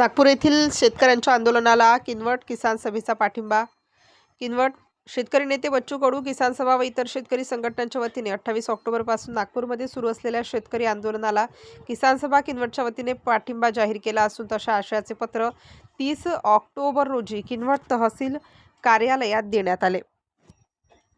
नागपूर येथील शेतकऱ्यांच्या आंदोलनाला किनवट किसान सभेचा पाठिंबा. किनवट शेतकरी नेते बच्चू कडू किसान सभा व इतर शेतकरी संघटनांच्या वतीने अठ्ठावीस ऑक्टोबरपासून नागपूरमध्ये सुरू असलेल्या शेतकरी आंदोलनाला किसान सभा किनवटच्या वतीने पाठिंबा जाहीर केला असून तशा आशयाचे पत्र तीस ऑक्टोबर रोजी किनवट तहसील कार्यालयात देण्यात आले.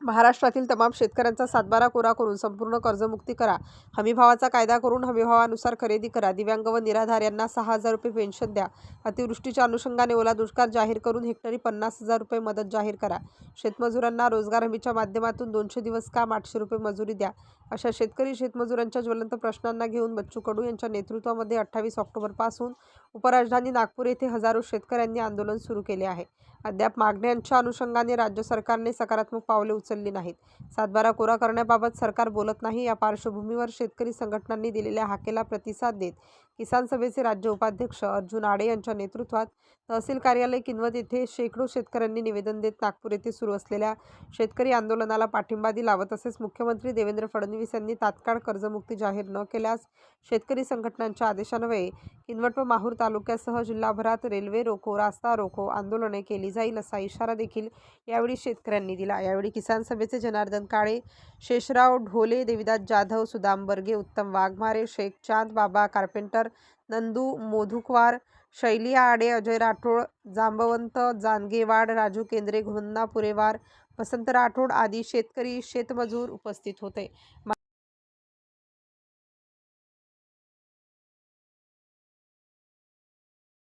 महाराष्ट्रातील तमाम शेतकऱ्यांचा सातबारा कोरा करून संपूर्ण कर्जमुक्ती करा. हमीभावाचा कायदा करून हमीभावानुसार खरेदी करा. दिव्यांग व निराधार यांना सहा हजार रुपये पेन्शन द्या. अतिवृष्टीच्या अनुषंगाने ओला दुष्काळ जाहीर करून हेक्टरी पन्नास हजार रुपये मदत जाहीर करा. शेतमजुरांना रोजगार हमीच्या माध्यमातून दोनशे दिवस काम आठशे रुपये मजुरी द्या. अशा शेतकरी शेतमजुरांच्या ज्वलंत प्रश्नांना घेऊन बच्चू कडू यांच्या नेतृत्वामध्ये अठ्ठावीस ऑक्टोबरपासून उपराजधानी नागपूर येथे हजारो शेतकऱ्यांनी आंदोलन सुरू केले आहे. अद्याप मागण्यांच्या अनुषंगाने राज्य सरकारने सकारात्मक पावले उचलली नाहीत. सातबारा कोरा करण्याबाबत सरकार बोलत नाही या पार्श्वभूमीवर शेतकरी संघटनांनी दिलेल्या हाकेला प्रतिसाद देत किसान सभेचे राज्य उपाध्यक्ष अर्जुन आडे यांच्या नेतृत्वात तहसील कार्यालय किनवत येथे शेकडो शेतकऱ्यांनी निवेदन देत नागपूर येथे सुरू असलेल्या शेतकरी आंदोलनाला पाठिंबा दिला व तसेच मुख्यमंत्री देवेंद्र फडणवीस यांनी तात्काळ कर्जमुक्ती जाहीर न केल्यास शेतकरी संघटनांच्या आदेशान्वये किनवट व माहूर तालुक्यासह जिल्हाभरात रेल्वे रोको रास्ता रोको आंदोलने केली जाईल असा इशारा देखील यावेळी शेतकऱ्यांनी दिला. यावेळी किसान सभेचे जनार्दन काळे शेषराव ढोले देविदास जाधव सुदाम बर्गे उत्तम वाघमारे शेख चांद बाबा कार्पेंटर नंदू मोधुकवार शैली आडे अजय राठोड जांबवंत जानगेवाड राजू केंद्रे घुन्ना पुरेवार वसंत राठोड आदी शेतकरी शेतमजूर उपस्थित होते.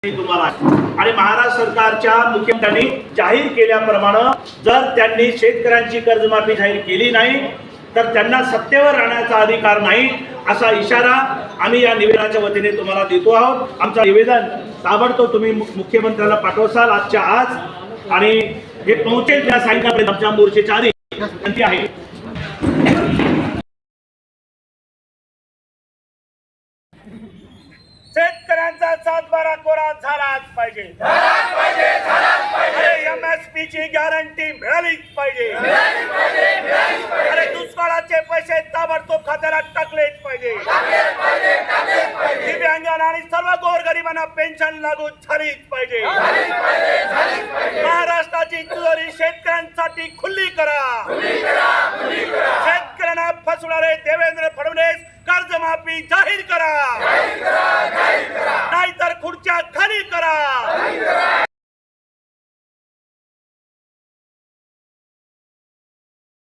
आणि महाराष्ट्र सरकारच्या मुख्यमंत्र्यांनी जाहीर केल्याप्रमाणे जर त्यांनी शेतकऱ्यांची कर्जमाफी जाहीर केली नाही तर त्यांना सत्तेवर राहण्याचा अधिकार नाही असा इशारा आम्ही या निवेदनाच्या वतीने तुम्हाला देतो आहोत. आमचं निवेदन ताबडतोब तुम्ही मुख्यमंत्र्यांना पाठवसाल आजच्या आज आणि हे पोहोचेल त्या सायंकाळपर्यंत आमच्या मोर्चेच्या आधी विनंती आहे. शेतकऱ्यांचा सातबारा कोरा झालाच पाहिजे. अरे एम एस पी ची गॅरंटी मिळालीच पाहिजे. अरे दुष्काळाचे पैसे ताबडतोब खात्याला टाकलेच पाहिजे. आणि सर्व गोरगरिबांना पेन्शन लागू झालीच पाहिजे. महाराष्ट्राची तिजोरी शेतकऱ्यांसाठी खुल्ली करा. शेतकऱ्यांना फसवणारे देवेंद्र